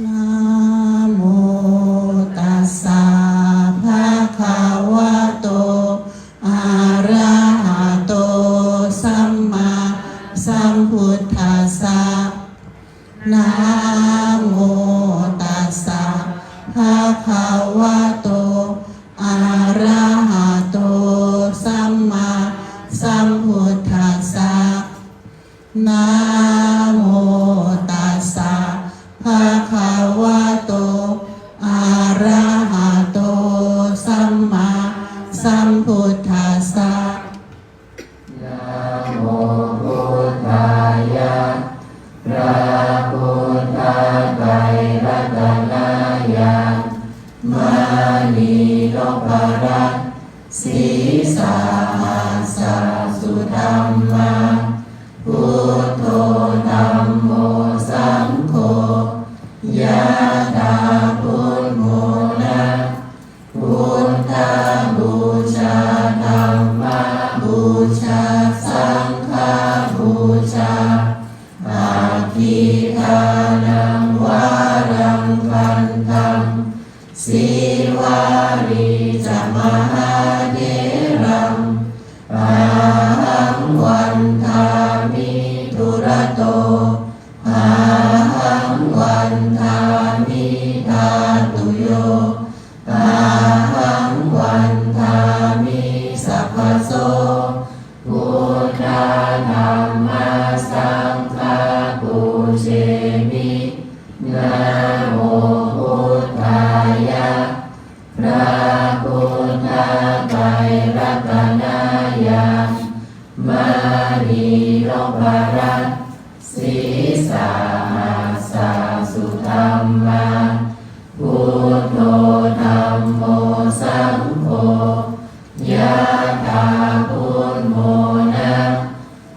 นะโมตัสสะภะคะวะโตอะระหะโตสัมมาสัมพุทธัสสะนะโมตัสสะภะคะวะโตอะระหะโตสัมมาสัมพุทธัสสะนะ มานีโลภรัตสีสาหัส สีวารีจะมหาเดรังอาหังวันทามิทุระโตอาหังวันทามิทาตุโย ตนายะมานีโลภรัตสีสาหัสสุธรรมาพุทโธธัมโมสังโฆยะถาพุทโมนะ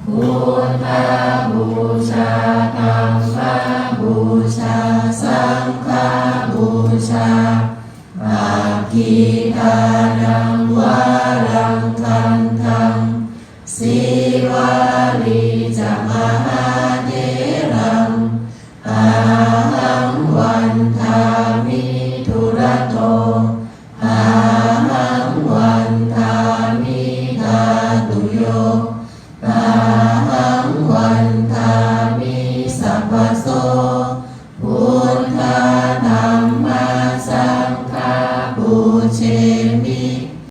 พุทธบูชาธรรมบูชาสังฆบูชาอาคิทานัง ว